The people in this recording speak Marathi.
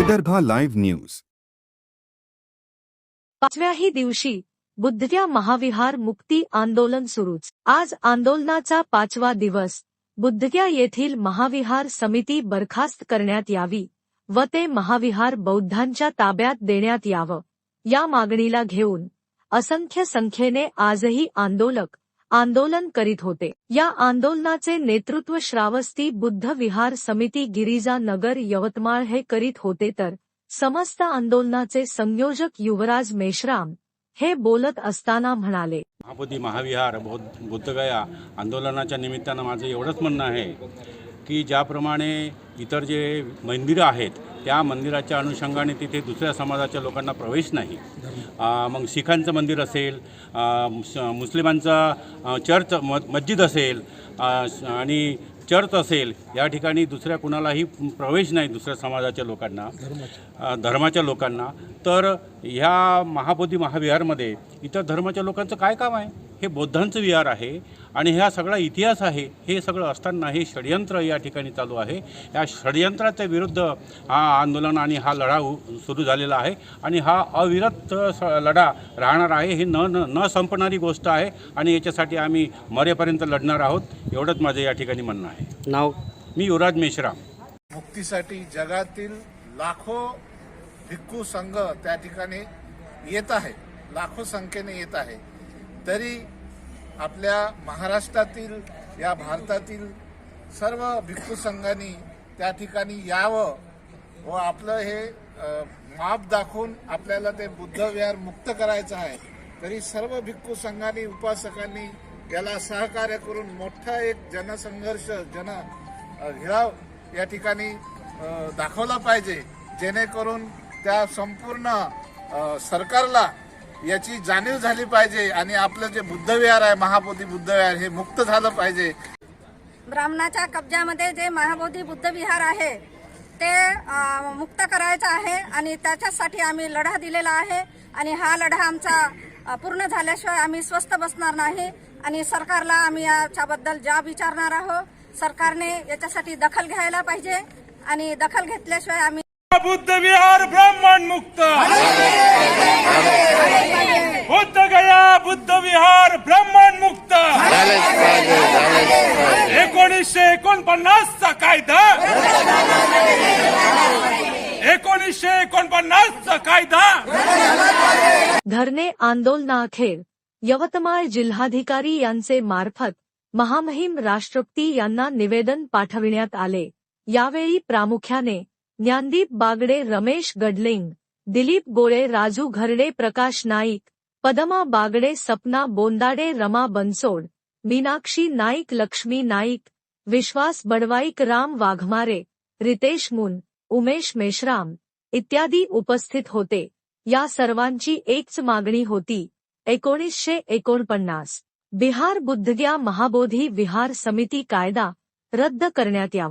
Vidarbha live news. पाचव्याही दिवशी बुद्धव्या महाविहार मुक्ती आंदोलन सुरूच. आज आंदोलनाचा पाचवा दिवस. बुद्धव्या येथील महाविहार समिती बरखास्त करण्यात यावी व ते महाविहार बौद्धांच्या ताब्यात देण्यात यावं या मागणीला घेऊन असंख्य संख्येने आजही आंदोलक आंदोलन करीत होते. या आंदोलनाचे नेतृत्व श्रावस्ती बुद्ध विहार समिती गिरिजा नगर यवतमाळ हे करीत होते तर समस्त आंदोलनाचे संयोजक युवराज मेश्राम हे बोलत असताना म्हणाले महाबोधी महाविहार बौद्ध बुद्धगया आंदोलनाच्या निमित्तानं माझं एवढंच म्हणणं आहे की ज्याप्रमाणे इतर जे मंदिरं आहेत त्या मंदिराच्या अनुषंगाने तिथे दुसऱ्या समाजाच्या लोकांना प्रवेश नाही. मग शिखांचं मंदिर असेल मुस्लिमांचा चर्च म मस्जिद असेल आणि चर्च असेल या ठिकाणी दुसऱ्या कुणालाही प्रवेश नाही दुसऱ्या समाजाच्या लोकांना धर्माच्या लोकांना. तर ह्या महाबोधी महाविहारमध्ये इतर धर्माच्या लोकांचं काय काम आहे? हे बौद्धांचं विहार आहे आणि ह्या सगळा इतिहास आहे हे सगळं असताना हे षडयंत्र या ठिकाणी चालू आहे. या षडयंत्राच्या विरुद्ध हा आंदोलन आणि हा लढा उ- सुरू झालेला आहे आणि हा अविरत स- लढा राहणार आहे हे न न न संपणारी गोष्ट आहे आणि याच्यासाठी आम्ही मरेपर्यंत लढणार आहोत एवढंच माझं या ठिकाणी म्हणणं आहे. नाव? मी युवराज मेश्राम. मुक्तीसाठी जगातील लाखो भिक्खू संघ त्या ठिकाणी येत आहे लाखो संख्येने येत आहे. तरी आपल्या महाराष्ट्रातील या भारतातील सर्व भिक्खू संघांनी त्या ठिकाणी यावं व आपलं हे माप दाखवून आपल्याला ते बुद्धविहार मुक्त करायचं आहे. तरी सर्व भिक्खू संघांनी उपासकांनी याला सहकार्य करून मोठा एक जनसंघर्ष जन अ, घेराव या ठिकाणी दाखवला पाहिजे. जेणेकरून त्या संपूर्ण सरकारला याची जाणीव झाली पाहिजे आणि आपलं जे बुद्धविहार आहे महाबोधी बुद्धविहार हे मुक्त झालं पाहिजे. ब्राह्मणाच्या कब्जामध्ये जे महाबोधी बुद्धविहार आहे ते मुक्त करायचं आहे आणि त्याच्यासाठी आम्ही लढा दिलेला आहे आणि हा लढा आमचा पूर्ण झाल्याशिवाय आम्ही स्वस्थ बसणार नाही आणि सरकारला आम्ही याच्याबद्दल जाब विचारणार आहोत सरकारने याच्यासाठी दखल घ्यायला पाहिजे आणि दखल घेतल्याशिवाय आम्ही बुद्ध विहार ब्राह्मण मुक्त. बुद्ध गया बुद्ध विहार ब्राह्मण मुक्त. एकोणीसशे एकोणपन्नासचा कायदा. एकोणीसशे एकोणपन्नासचा कायदा. धरणे आंदोलनाअखेर यवतमाळ जिल्हाधिकारी यांचे मार्फत महामहिम राष्ट्रपती यांना निवेदन पाठविण्यात आले. यावेळी प्रामुख्याने ज्ञानदीप बागडे, रमेश गडलिंग, दिलीप गोळे राजू घरडे, प्रकाश नाईक, पदमा बागडे, सपना बोंदाडे, रमा बनसोड, मीनाक्षी नाईक, लक्ष्मी नाईक, विश्वास बडवाईक, राम वाघमारे, रितेश मुन, उमेश मेश्राम इत्यादी उपस्थित होते. या सर्वांची एकच मागणी होती, एकोणीसशे एकोणपन्नास. बिहार बुद्धग्या महाबोधी विहार समिती कायदा रद्द करण्यात यावा.